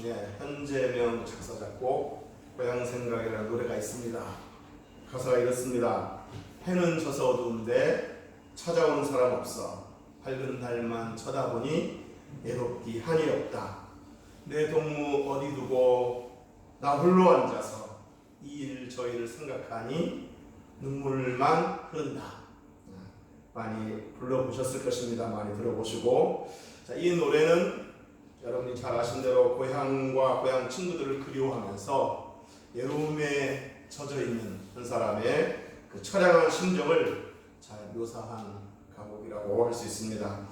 중에 현재명 작사 작곡 고향 생각이라는 노래가 있습니다. 가사가 이렇습니다. 해는 져서 어두운데 찾아오는 사람 없어 밝은 달만 쳐다보니 애롭기 한이 없다. 내 동무 어디 두고 나 홀로 앉아서 이 일 저 일을 생각하니 눈물만 흐른다. 많이 불러보셨을 것입니다. 많이 들어보시고 자, 이 노래는 여러분이 잘 아신 대로 고향과 고향 친구들을 그리워하면서 외로움에 젖어 있는 한 사람의 그 처량한 심정을 잘 묘사한 가곡이라고 할 수 있습니다.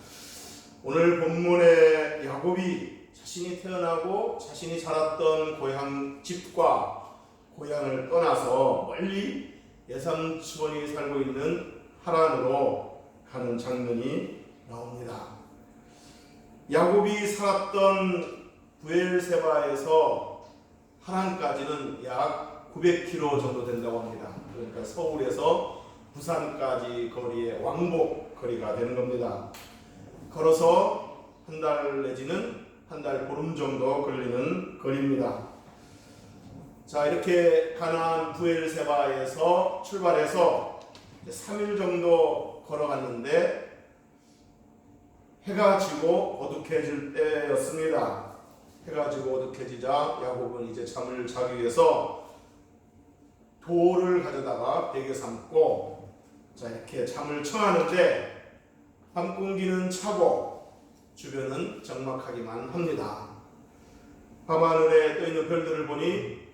오늘 본문의 야곱이 자신이 태어나고 자신이 자랐던 고향 집과 고향을 떠나서 멀리 예삼촌이 살고 있는 하란으로 가는 장면이 나옵니다. 야곱이 살았던 부엘세바에서 하란까지는 약 900km 정도 된다고 합니다. 그러니까 서울에서 부산까지 거리의 왕복 거리가 되는 겁니다. 걸어서 한 달 내지는 한 달 보름 정도 걸리는 거리입니다. 자 이렇게 가나안 부엘세바에서 출발해서 3일 정도 걸어갔는데 해가 지고 어둑해질 때였습니다. 해가 지고 어둑해지자 야곱은 이제 잠을 자기 위해서 돌을 가져다가 베개 삼고 자 이렇게 잠을 청하는데 밤 공기는 차고 주변은 적막하기만 합니다. 밤하늘에 떠 있는 별들을 보니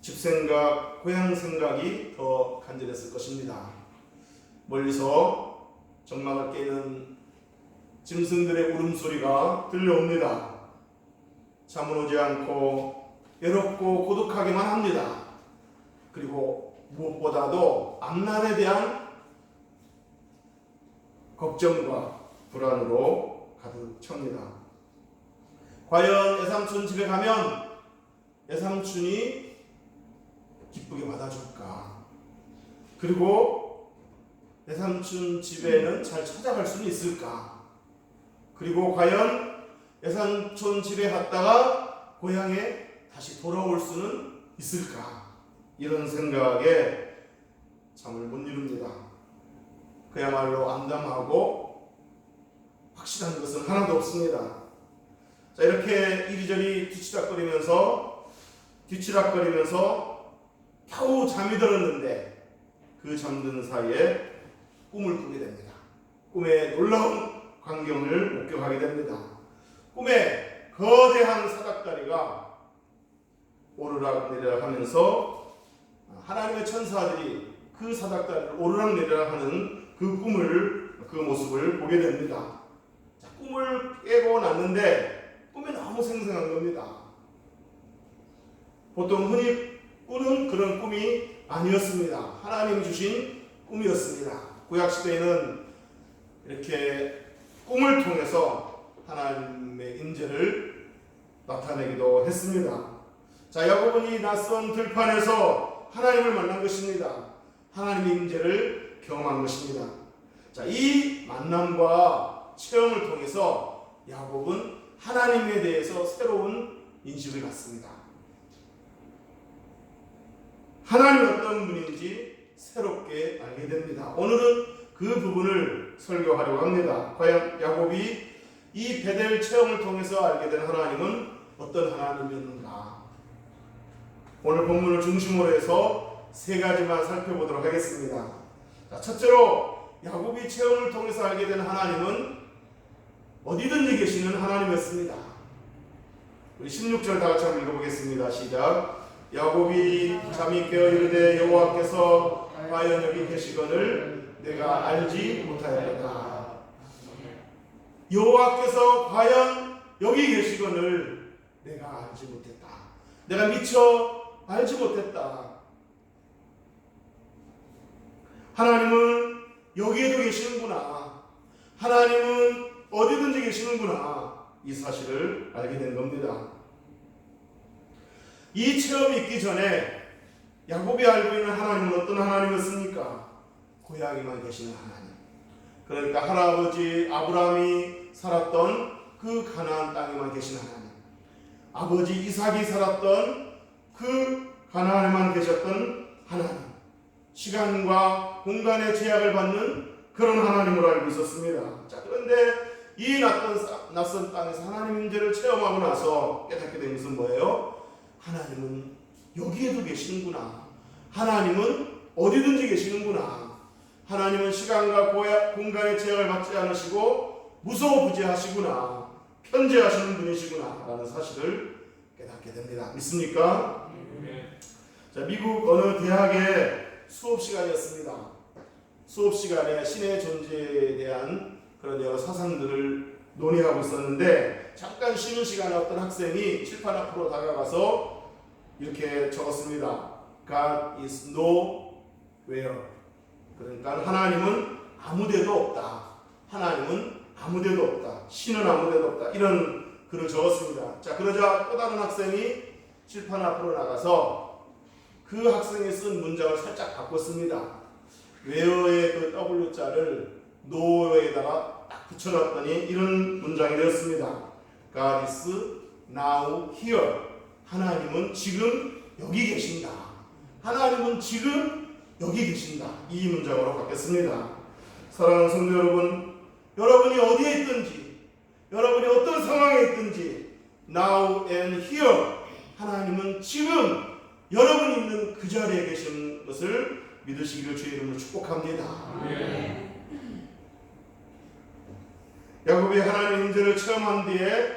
집 생각, 고향 생각이 더 간절했을 것입니다. 멀리서 적막을 깨는 짐승들의 울음소리가 들려옵니다. 잠은 오지 않고 외롭고 고독하기만 합니다. 그리고 무엇보다도 앞날에 대한 걱정과 불안으로 가득 찹니다. 과연 애삼촌 집에 가면 애삼촌이 기쁘게 받아줄까? 그리고 애삼촌 집에는 잘 찾아갈 수는 있을까? 그리고 과연 애삼촌 집에 갔다가 고향에 다시 돌아올 수는 있을까? 이런 생각에 잠을 못 이룹니다. 그야말로 암담하고 확실한 것은 하나도 없습니다. 자, 이렇게 이리저리 뒤치락거리면서 뒤치락거리면서 겨우 잠이 들었는데 그 잠든 사이에 꿈을 꾸게 됩니다. 꿈에 놀라운 광경을 목격하게 됩니다. 꿈에 거대한 사닥다리가 오르락 내리락 하면서 하나님의 천사들이 그 사닥다리를 오르락 내리락 하는 그 꿈을 그 모습을 보게 됩니다. 자, 꿈을 깨고 났는데 꿈이 너무 생생한 겁니다. 보통 흔히 꾸는 그런 꿈이 아니었습니다. 하나님 주신 꿈이었습니다. 구약 시대에는 이렇게 꿈을 통해서 하나님의 인재를 나타내기도 했습니다. 자, 야곱은 이 낯선 들판에서 하나님을 만난 것입니다. 하나님의 인재를 경험한 것입니다. 자, 이 만남과 체험을 통해서 야곱은 하나님에 대해서 새로운 인식을 갖습니다. 하나님이 어떤 분인지 새롭게 알게 됩니다. 오늘은 그 부분을 설교하려고 합니다. 과연 야곱이 이 베델 체험을 통해서 알게 된 하나님은 어떤 하나님이었는가? 오늘 본문을 중심으로 해서 세 가지만 살펴보도록 하겠습니다. 자, 첫째로 야곱이 체험을 통해서 알게 된 하나님은 어디든지 계시는 하나님이었습니다. 우리 16절 다 같이 한번 읽어보겠습니다. 시작. 야곱이 잠이 깨어 이르되 여호와께서 과연 여기 계시거늘 내가 알지 못하였다. 여호와께서 과연 여기 계시거늘 내가 알지 못했다. 내가 미처 알지 못했다. 하나님은 여기에도 계시는구나. 하나님은 어디든지 계시는구나. 이 사실을 알게 된 겁니다. 이 체험이 있기 전에 야곱이 알고 있는 하나님은 어떤 하나님이었습니까? 고향에만 계시는 하나님. 그러니까 할아버지 아브라함이 살았던 그 가나안 땅에만 계신 하나님. 아버지 이삭이 살았던 그 가나안에만 계셨던 하나님. 시간과 공간의 제약을 받는 그런 하나님으로 알고 있었습니다. 자, 그런데 이 낯선, 싸- 낯선 땅에서 하나님 임재를 체험하고 나서 깨닫게 된 것은 뭐예요? 하나님은 여기에도 계시는구나. 하나님은 어디든지 계시는구나. 하나님은 시간과 고야- 공간의 제약을 받지 않으시고 무소부지하시구나. 편재하시는 분이시구나. 라는 사실을 깨닫게 됩니다. 믿습니까? 자, 미국 어느 대학의 수업 시간이었습니다. 수업 시간에 신의 존재에 대한 그런 여러 사상들을 논의하고 있었는데 잠깐 쉬는 시간에 어떤 학생이 칠판 앞으로 다가가서 이렇게 적었습니다. God is nowhere. 그러니까 하나님은 아무데도 없다. 하나님은 아무데도 없다. 신은 아무데도 없다. 이런 글을 적었습니다. 자 그러자 또 다른 학생이 칠판 앞으로 나가서 그 학생이 쓴 문장을 살짝 바꿨습니다. 웨어의 그 W자를 노에다가 딱 붙여놨더니 이런 문장이 되었습니다. God is now here. 하나님은 지금 여기 계신다. 하나님은 지금 여기 계신다. 이 문장으로 바뀌었습니다. 사랑하는 성도 여러분, 여러분이 어디에 있든지, 여러분이 어떤 상황에 있든지, now and here. 하나님은 지금 여러분이 있는 그 자리에 계신 것을 믿으시기를 주의 이름으로 축복합니다. 야곱이 하나님 임재를 체험한 뒤에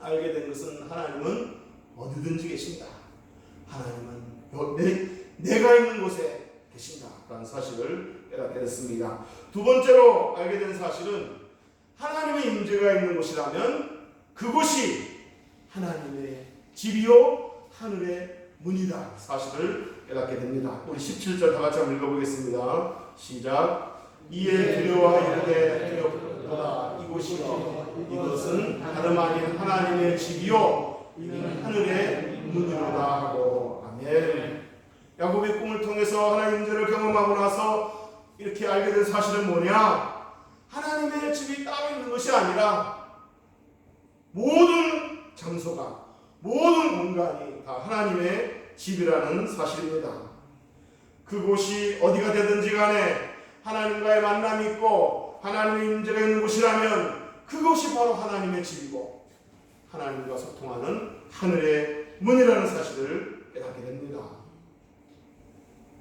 알게 된 것은 하나님은 어디든지 계신다. 하나님은 여- 내, 내가 있는 곳에 계신다. 라는 사실을 깨닫게 됐습니다. 두 번째로 알게 된 사실은 하나님의 임재가 있는 곳이라면 그곳이 하나님의 집이요 하늘의 문이다. 사실을 깨닫게 됩니다. 우리 17절 다 같이 한번 읽어보겠습니다. 시작. 이에 두려워 이르되 두렵도다 이곳이요 이것은 다름 아닌 하나님의 집이요 이는 하늘의 문이로다 하고 아멘. 야곱의 꿈을 통해서 하나님 임재를 경험하고 나서 이렇게 알게 된 사실은 뭐냐? 하나님의 집이 따로 있는 것이 아니라 모든 장소가 모든 공간이 다 하나님의 집이라는 사실입니다. 그곳이 어디가 되든지 간에 하나님과의 만남이 있고 하나님의 임재가 있는 곳이라면 그것이 바로 하나님의 집이고 하나님과 소통하는 하늘의 문이라는 사실을 깨닫게 됩니다.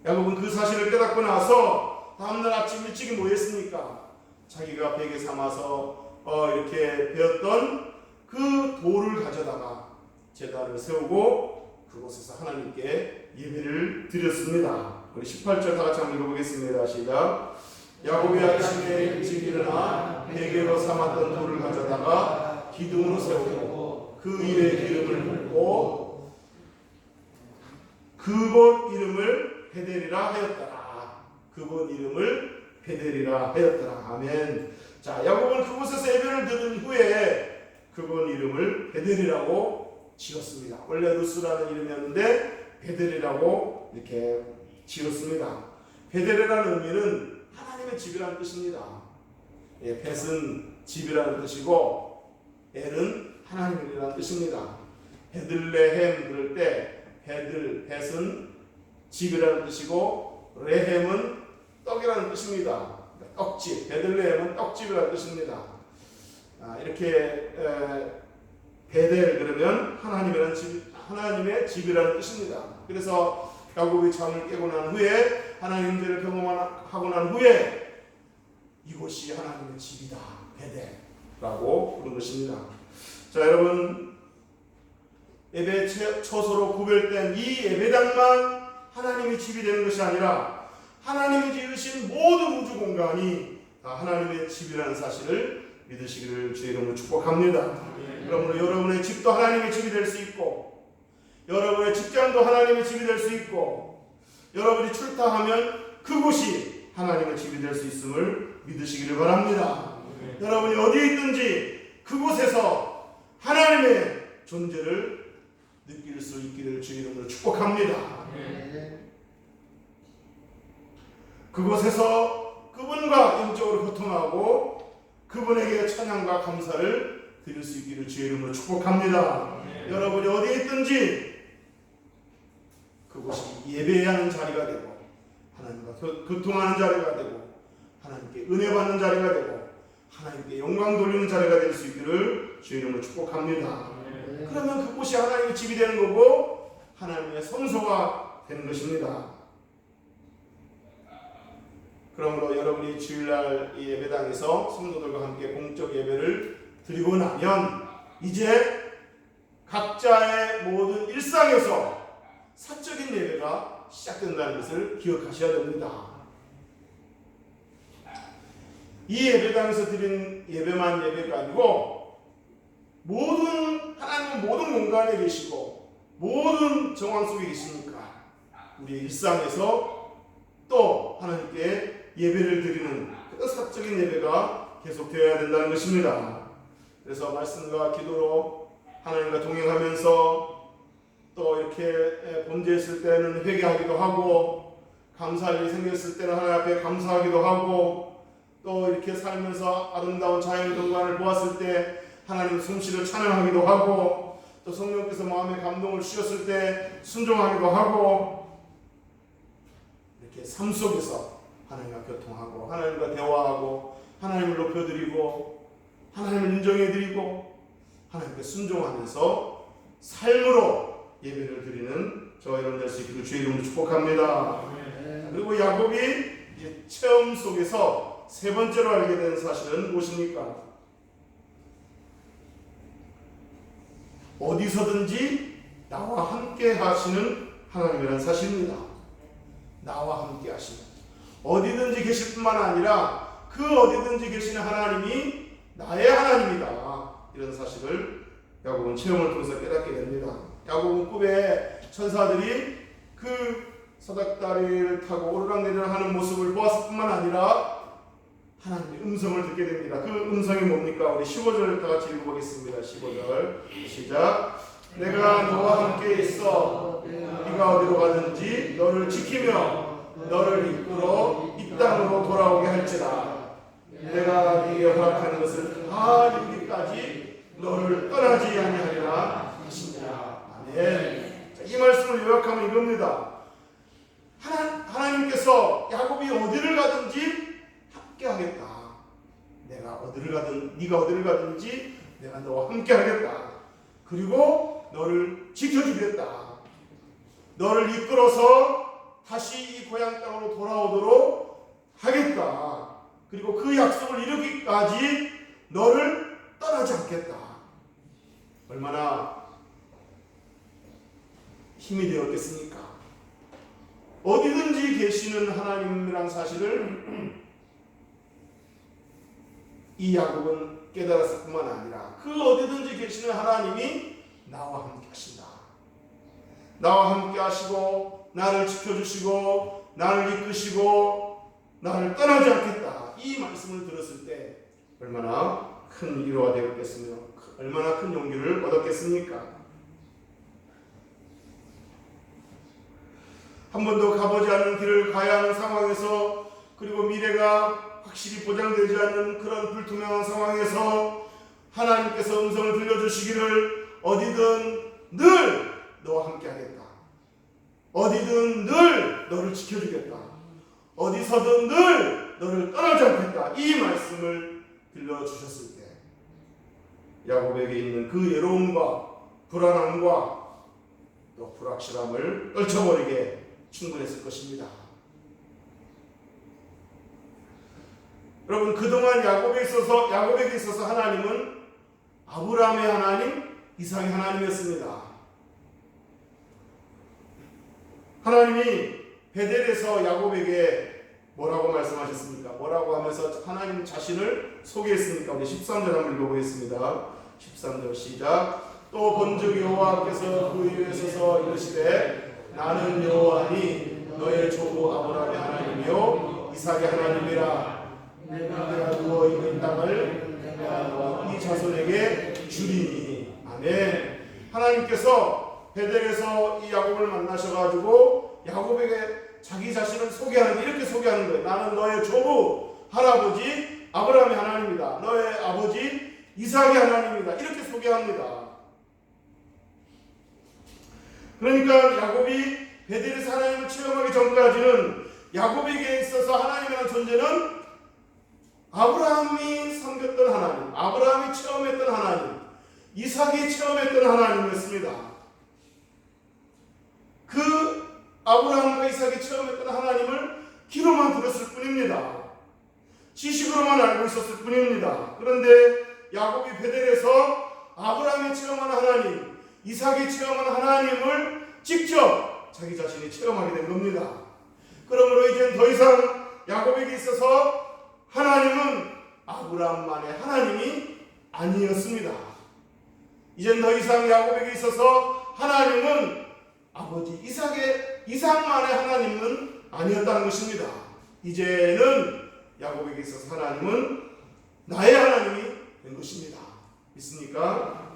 야곱은 그 사실을 깨닫고 나서 다음날 아침 일찍이 모였으니까 자기가 베개 삼아서 어, 이렇게 배웠던 그 돌을 가져다가 제단을 세우고 그곳에서 하나님께 예배를 드렸습니다. 우리 18절 다 같이 한번 읽어보겠습니다. 시작. 야곱이 아침에 일찍 일어나 베개로 삼았던 돌을 가져다가 기둥으로 세우고 그 위에 기름을 붓고 그곳 이름을 베델이라 하였더라. 그곳 이름을 베델이라 하였더라. 아멘. 자, 야곱은 그곳에서 예배를 드린 후에 그곳 이름을 베델이라고 지었습니다. 원래 루스라는 이름이었는데 베델이라고 이렇게 지었습니다. 베델이라는 의미는 하나님의 집이라는 뜻입니다. 예, 벳은 집이라는 뜻이고 엘은 하나님이라는 뜻입니다. 베들레헴 그럴 때 베들 벳은 집이라는 뜻이고 레헴은 떡이라는 뜻입니다. 떡집 베들레헴은 떡집이라는 뜻입니다. 아, 이렇게 에, 베델 그러면 하나님이라는 집 하나님의 집이라는 뜻입니다. 그래서 야곱이 잠을 깨고 난 후에 하나님 임재를 경험하고 난 후에 이곳이 하나님의 집이다. 베델라고 부른 것입니다. 자, 여러분 예배 처- 처소로 구별된 이 예배당만 하나님의 집이 되는 것이 아니라 하나님이 지으신 모든 우주 공간이 다 하나님의 집이라는 사실을 믿으시기를 주의 이름으로 축복합니다. 그러므로 여러분의 집도 하나님의 집이 될 수 있고 여러분의 직장도 하나님의 집이 될 수 있고 여러분이 출타하면 그곳이 하나님의 집이 될 수 있음을 믿으시기를 바랍니다. 여러분이 어디에 있든지 그곳에서 하나님의 존재를 느낄 수 있기를 주의 이름으로 축복합니다. 그곳에서 그분과 영적으로 소통하고 그분에게 찬양과 감사를 드릴 수 있기를 주의 이름으로 축복합니다. 여러분이 어디에 있든지 그곳이 예배하는 자리가 되고 하나님과 교- 교통하는 자리가 되고 하나님께 은혜 받는 자리가 되고 하나님께 영광 돌리는 자리가 될 수 있기를 주 이름으로 축복합니다. 그러면 그곳이 하나님의 집이 되는 거고 하나님의 성소가 되는 것입니다. 그러므로 여러분이 주일날 이 예배당에서 성도들과 함께 공적 예배를 드리고 나면 이제 각자의 모든 일상에서 사적인 예배가 시작된다는 것을 기억하셔야 됩니다. 이 예배당에서 드린 예배만 예배가 아니고 모든 하나님은 모든 공간에 계시고 모든 정황 속에 계시니까 우리 일상에서 또 하나님께 예배를 드리는 그 사적인 예배가 계속되어야 된다는 것입니다. 그래서 말씀과 기도로 하나님과 동행하면서 또 이렇게 범죄했을 때는 회개하기도 하고 감사할 일이 생겼을 때는 하나님 앞에 감사하기도 하고 또 이렇게 살면서 아름다운 자연 경관을 보았을 때 하나님 솜씨를 찬양하기도 하고 또 성령께서 마음에 감동을 주셨을 때 순종하기도 하고 이렇게 삶 속에서 하나님과 교통하고 하나님과 대화하고 하나님을 높여드리고 하나님을 인정해드리고 하나님께 순종하면서 삶으로 예배를 드리는 저 여러분 될 수 있기를 주의 이름으로 축복합니다. 그리고 야곱이 체험 속에서 세 번째로 알게 된 사실은 무엇입니까? 어디서든지 나와 함께 하시는 하나님이라는 사실입니다. 나와 함께 하시는 어디든지 계실 뿐만 아니라 그 어디든지 계시는 하나님이 나의 하나님이다. 이런 사실을 야곱은 체험을 통해서 깨닫게 됩니다. 야곱은 꿈에 천사들이 그 서닥다리를 타고 오르락내리락 하는 모습을 보았을 뿐만 아니라 하나님의 음성을 듣게 됩니다. 그 음성이 뭡니까? 우리 15절을 다 같이 읽어보겠습니다. 15절. 시작. 내가 너와 함께 있어. 네가 어디로 가든지 너를 지키며 너를 이끌어 이 땅으로 돌아오게 할지라. 내가 네게 허락하는 것을 다 이루기까지 너를 떠나지 아니하리라 하시니라 아멘. 자, 이 말씀을 요약하면 이겁니다. 하나, 하나님께서 야곱이 어디를 가든지 함께 하겠다 내가 어디를 가든 네가 어디를 가든지 내가 너와 함께 하겠다 그리고 너를 지켜주겠다 너를 이끌어서 다시 이 고향 땅으로 돌아오도록 하겠다. 그리고 그 약속을 이루기까지 너를 떠나지 않겠다. 얼마나 힘이 되었겠습니까? 어디든지 계시는 하나님이란 사실을 이 야곱은 깨달았을 뿐만 아니라 그 어디든지 계시는 하나님이 나와 함께 하신다. 나와 함께 하시고 나를 지켜주시고 나를 이끄시고 나를 떠나지 않겠다. 이 말씀을 들었을 때 얼마나 큰 위로가 되었겠으며 얼마나 큰 용기를 얻었겠습니까? 한 번도 가보지 않은 길을 가야 하는 상황에서 그리고 미래가 확실히 보장되지 않는 그런 불투명한 상황에서 하나님께서 음성을 들려주시기를 어디든 늘 너와 함께 하겠다. 어디든 늘 너를 지켜주겠다. 어디서든 늘 너를 떠나지 않겠다. 이 말씀을 들려주셨을 때 야곱에게 있는 그 외로움과 불안함과 또 불확실함을 떨쳐버리게 충분했을 것입니다. 여러분 그동안 야곱에 있어서 야곱에게 있어서 하나님은 아브라함의 하나님, 이삭의 하나님이었습니다. 하나님이 베델에서 야곱에게 뭐라고 말씀하셨습니까? 뭐라고 하면서 하나님 자신을 소개했습니까? 우리 13절 한번 읽어보겠습니다. 13절 시작. 또 본즉 여호와께서 그 위에 서서 이르시되 나는 여호와니 너의 조부 아브라함의 하나님이요 이삭의 하나님이라 내가 누워 있는 땅을 이 자손에게 주리니 아멘. 하나님께서 베델에서 이 야곱을 만나셔가지고 야곱에게 자기 자신을 소개하는 이렇게 소개하는 거예요. 나는 너의 조부 할아버지 아브라함의 하나님이다. 너의 아버지 이삭의 하나님이다. 이렇게 소개합니다. 그러니까 야곱이 베델에서 하나님을 체험하기 전까지는 야곱에게 있어서 하나님이라는 존재는 아브라함이 섬겼던 하나님, 아브라함이 체험했던 하나님, 이삭이 체험했던 하나님이었습니다. 그 아브라함과 이삭이 체험했던 하나님을 귀로만 들었을 뿐입니다. 지식으로만 알고 있었을 뿐입니다. 그런데 야곱이 베델에서 아브라함이 체험한 하나님, 이삭이 체험한 하나님을 직접 자기 자신이 체험하게 된 겁니다. 그러므로 이젠 더 이상 야곱에게 있어서 하나님은 아브라함만의 하나님이 아니었습니다. 이젠 더 이상 야곱에게 있어서 하나님은 아버지 이삭의 이삭만의 하나님은 아니었다는 것입니다. 이제는 야곱에게 있어서 하나님은 나의 하나님이 된 것입니다. 믿습니까?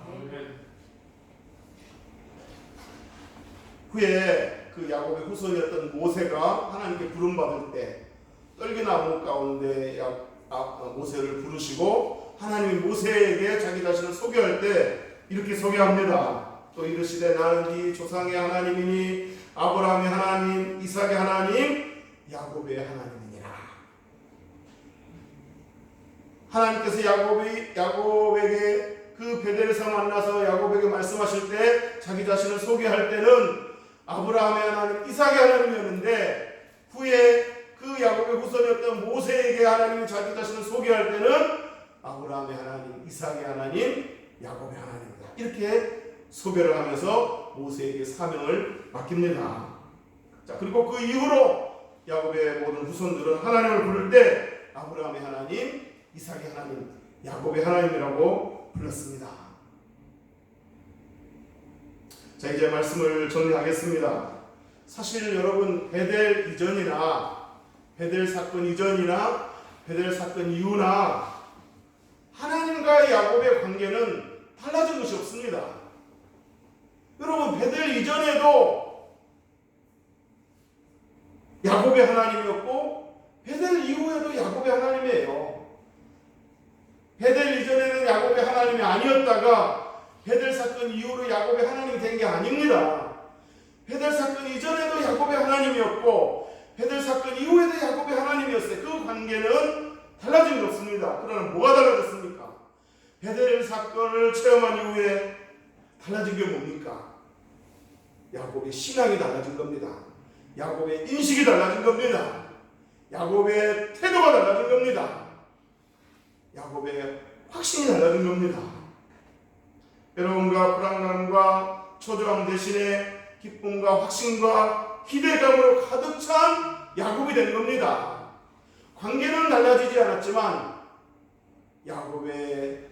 후에 그 야곱의 후손이었던 모세가 하나님께 부름받을 때 떨기나무 가운데 야, 아, 모세를 부르시고 하나님이 모세에게 자기 자신을 소개할 때 이렇게 소개합니다. 또 이르시되 나는 네 조상의 하나님이니 아브라함의 하나님, 이삭의 하나님, 야곱의 하나님이니라. 하나님께서 야곱이 야곱에게 그 베델에서 만나서 야곱에게 말씀하실 때 자기 자신을 소개할 때는 아브라함의 하나님, 이삭의 하나님이었는데 후에 그 야곱의 후손이었던 모세에게 하나님이 자기 자신을 소개할 때는 아브라함의 하나님, 이삭의 하나님, 야곱의 하나님이다. 이렇게 소개를 하면서 모세에게 사명을 맡깁니다. 자, 그리고 그 이후로 야곱의 모든 후손들은 하나님을 부를 때 아브라함의 하나님, 이삭의 하나님, 야곱의 하나님이라고 불렀습니다. 자, 이제 말씀을 정리하겠습니다. 사실 여러분 베델 이전이나 베델 사건 이전이나 베델 사건 이후나 하나님과의 야곱의 관계는 달라진 것이 없습니다. 여러분 베델 이전에도 야곱의 하나님이었고 베델 이후에도 야곱의 하나님이에요. 베델 이전에는 야곱의 하나님이 아니었다가 베델 사건 이후로 야곱의 하나님이 된 게 아닙니다. 베델 사건 이전에도 야곱의 하나님이었고 베델 사건 이후에도 야곱의 하나님이었어요. 그 관계는 달라진 게 없습니다. 그러나 뭐가 달라졌습니까? 베델 사건을 체험한 이후에 달라진 게 뭡니까? 야곱의 신앙이 달라진 겁니다. 야곱의 인식이 달라진 겁니다. 야곱의 태도가 달라진 겁니다. 야곱의 확신이 달라진 겁니다. 여러분과 불안감과 초조함 대신에 기쁨과 확신과 기대감으로 가득 찬 야곱이 된 겁니다. 관계는 달라지지 않았지만 야곱의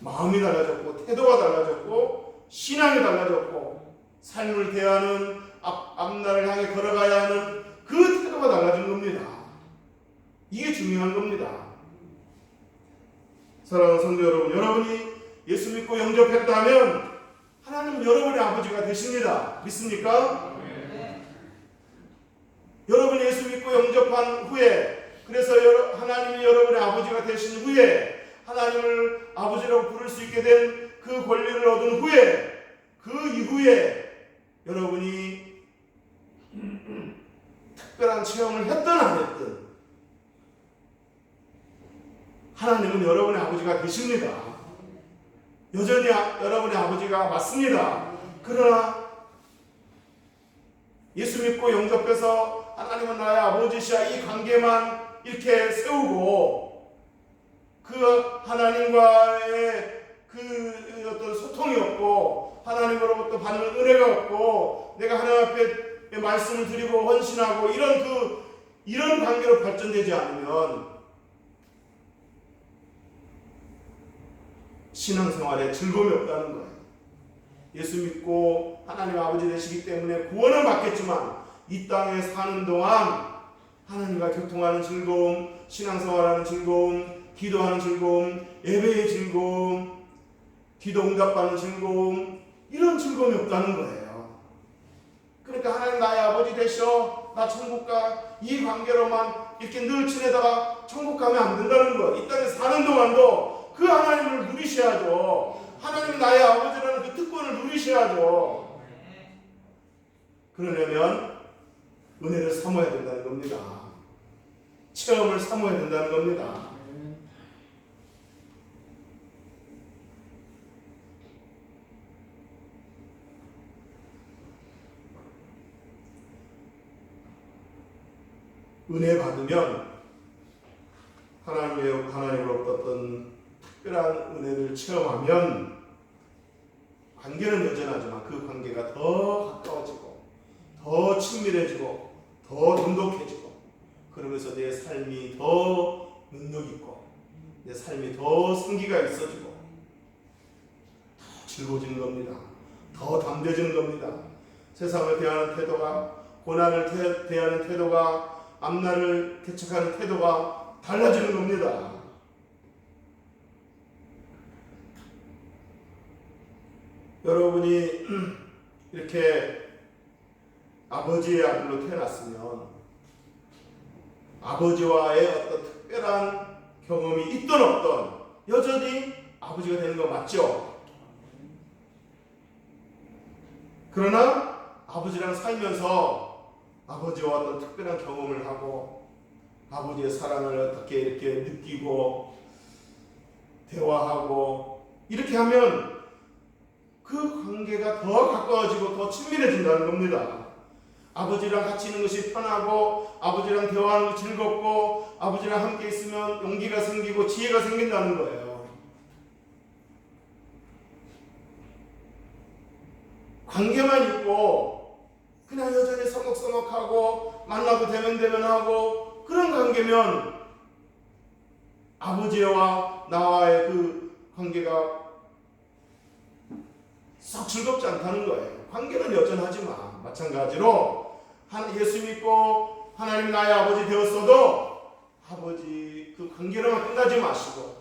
마음이 달라졌고 태도가 달라졌고 신앙이 달라졌고 삶을 대하는 앞, 앞날을 향해 걸어가야 하는 그 태도가 달라진 겁니다. 이게 중요한 겁니다. 사랑하는 성도 여러분, 여러분이 예수 믿고 영접했다면 하나님은 여러분의 아버지가 되십니다. 믿습니까? 여러분이 예수 믿고 영접한 후에 그래서 여러, 하나님이 여러분의 아버지가 되신 후에 하나님을 아버지라고 부를 수 있게 된 그 권리를 얻은 후에 그 이후에 여러분이 특별한 체험을 했든 안 했든 하나님은 여러분의 아버지가 되십니다. 여전히 아- 여러분의 아버지가 맞습니다. 그러나 예수 믿고 영접해서 하나님은 나의 아버지시야 이 관계만 이렇게 세우고 그 하나님과의 그 어떤 소통이 없고 하나님으로부터 받는 은혜가 없고 내가 하나님 앞에 말씀을 드리고 헌신하고 이런 그 이런 관계로 발전되지 않으면 신앙생활에 즐거움이 없다는 거예요. 예수 믿고 하나님 아버지 되시기 때문에 구원을 받겠지만 이 땅에 사는 동안 하나님과 교통하는 즐거움, 신앙생활하는 즐거움, 기도하는 즐거움, 예배의 즐거움, 기도 응답받는 즐거움 이런 즐거움이 없다는 거예요. 그러니까 하나님 나의 아버지 되셔 나 천국 가 이 관계로만 이렇게 늘 지내다가 천국 가면 안 된다는 거. 이 땅에 사는 동안도 그 하나님을 누리셔야죠. 하나님이 나의 아버지라는 그 특권을 누리셔야죠. 그러려면 은혜를 사모해야 된다는 겁니다. 체험을 사모해야 된다는 겁니다. 은혜 받으면 하나님의 하나님으로부터 어떤 특별한 은혜를 체험하면 관계는 여전하지만 그 관계가 더 가까워지고 더 친밀해지고 더 돈독해지고 그러면서 내 삶이 더 능력 있고 내 삶이 더 생기가 있어지고 더 즐거워지는 겁니다. 더 담대해지는 겁니다. 세상을 대하는 태도가 고난을 태, 대하는 태도가 앞날을 개척하는 태도가 달라지는 겁니다. 여러분이 이렇게 아버지의 아들로 태어났으면 아버지와의 어떤 특별한 경험이 있던 없던 여전히 아버지가 되는 거 맞죠? 그러나 아버지랑 살면서 아버지와 어떤 특별한 경험을 하고 아버지의 사랑을 어떻게 이렇게 느끼고 대화하고 이렇게 하면 그 관계가 더 가까워지고 더 친밀해진다는 겁니다. 아버지랑 같이 있는 것이 편하고 아버지랑 대화하는 것이 즐겁고 아버지랑 함께 있으면 용기가 생기고 지혜가 생긴다는 거예요. 관계만 있고 그냥 여전히 서먹서먹하고 만나도 대면대면하고 그런 관계면 아버지와 나와의 그 관계가 썩 즐겁지 않다는 거예요. 관계는 여전하지만 마찬가지로 한 예수 믿고 하나님 나의 아버지 되었어도 아버지 그 관계로만 끝나지 마시고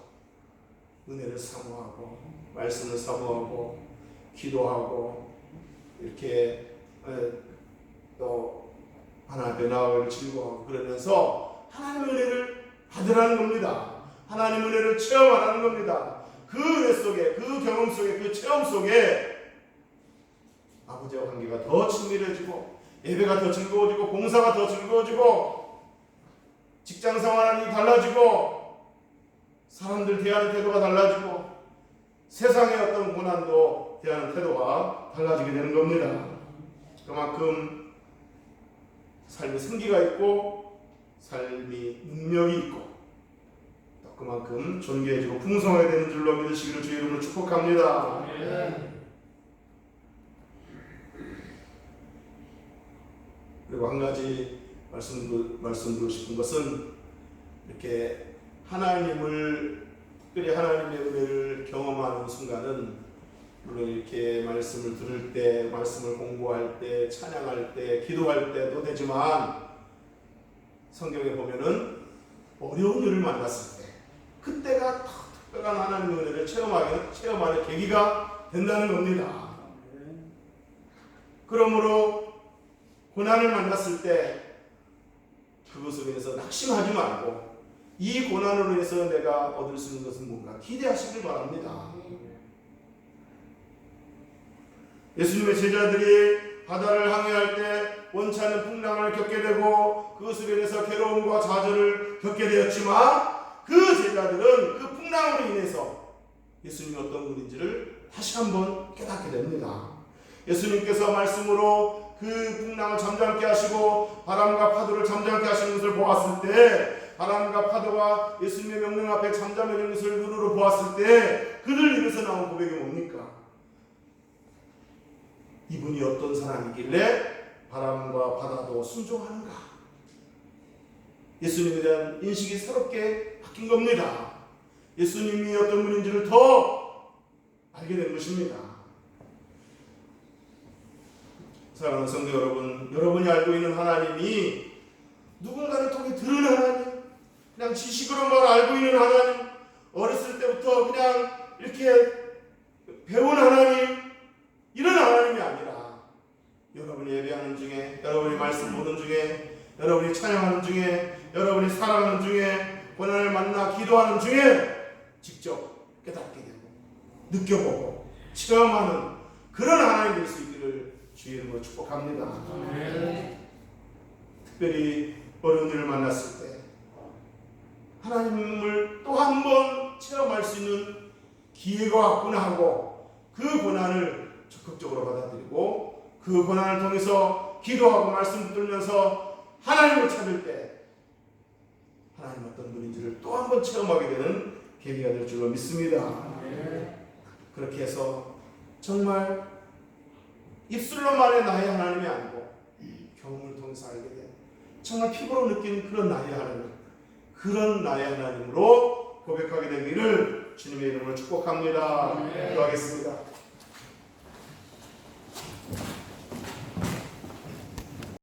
은혜를 사모하고 말씀을 사모하고 기도하고 이렇게 에, 또 하나님의 나와를 즐거워하고 그러면서 하나님의 은혜를 받으라는 겁니다. 하나님의 은혜를 체험하라는 겁니다. 그 은혜 속에 그 경험 속에 그 체험 속에 아버지와 관계가 더 친밀해지고 예배가 더 즐거워지고 봉사가 더 즐거워지고 직장 생활이 달라지고 사람들 대하는 태도가 달라지고 세상의 어떤 고난도 대하는 태도가 달라지게 되는 겁니다. 그만큼 삶의 생기가 있고 삶이 능력이 있고 또 그만큼 존귀해지고 풍성하게 되는 줄로 믿으시기를 주의 이름으로 축복합니다. 그리고 한 가지 말씀 말씀드리고 싶은 것은 이렇게 하나님을 특별히 하나님의 은혜를 경험하는 순간은 물론 이렇게 말씀을 들을 때, 말씀을 공부할 때, 찬양할 때, 기도할 때도 되지만 성경에 보면은 어려운 일을 만났을 때 그때가 더 특별한 하나님의 은혜를 체험하는 체험하는 계기가 된다는 겁니다. 그러므로 고난을 만났을 때 그것으로 인해서 낙심하지 말고 이 고난으로 인해서 내가 얻을 수 있는 것은 뭔가 기대하시길 바랍니다. 예수님의 제자들이 바다를 항해할 때 원치 않는 풍랑을 겪게 되고 그것으로 인해서 괴로움과 좌절을 겪게 되었지만 그 제자들은 그 풍랑으로 인해서 예수님이 어떤 분인지를 다시 한번 깨닫게 됩니다. 예수님께서 말씀으로 그 풍랑을 잠잠케 하시고 바람과 파도를 잠잠케 하시는 것을 보았을 때 바람과 파도가 예수님의 명령 앞에 잠잠해진 것을 눈으로 보았을 때 그들 입에서 나온 고백이 뭡니까? 이분이 어떤 사람이길래 바람과 바다도 순종하는가? 예수님에 대한 인식이 새롭게 바뀐 겁니다. 예수님이 어떤 분인지를 더 알게 된 것입니다. 사랑하는 성도 여러분, 여러분이 알고 있는 하나님이 누군가를 통해 들은 하나님, 그냥 지식으로만 알고 있는 하나님, 어렸을 때부터 그냥 이렇게 배운 하나님, 이런 하나님이 아니라 여러분이 예배하는 중에, 여러분이 말씀 보는 중에, 여러분이 찬양하는 중에, 여러분이 살아가는 중에, 고난을 만나 기도하는 중에 직접 깨닫게 되고 느껴보고 체험하는 그런 하나님 될 수 있기를 주의 이름으로 축복합니다. 네. 특별히 일을 만났을 때 하나님을 또 한 번 체험할 수 있는 기회가 왔구나 하고 그 고난을 적극적으로 받아들이고 그 고난을 통해서 기도하고 말씀 들으면서 하나님을 찾을 때 하나님 어떤 분인지를 또 한 번 체험하게 되는 계기가 될 줄로 믿습니다. 그렇게 해서 정말 입술로 말해 나의 하나님이 아니고 경험을 통해서 알게 된 정말 피부로 느끼는 그런 나의 하나님 그런 나의 하나님으로 고백하게 되기를 주님의 이름으로 축복합니다. 기도하겠습니다. 네.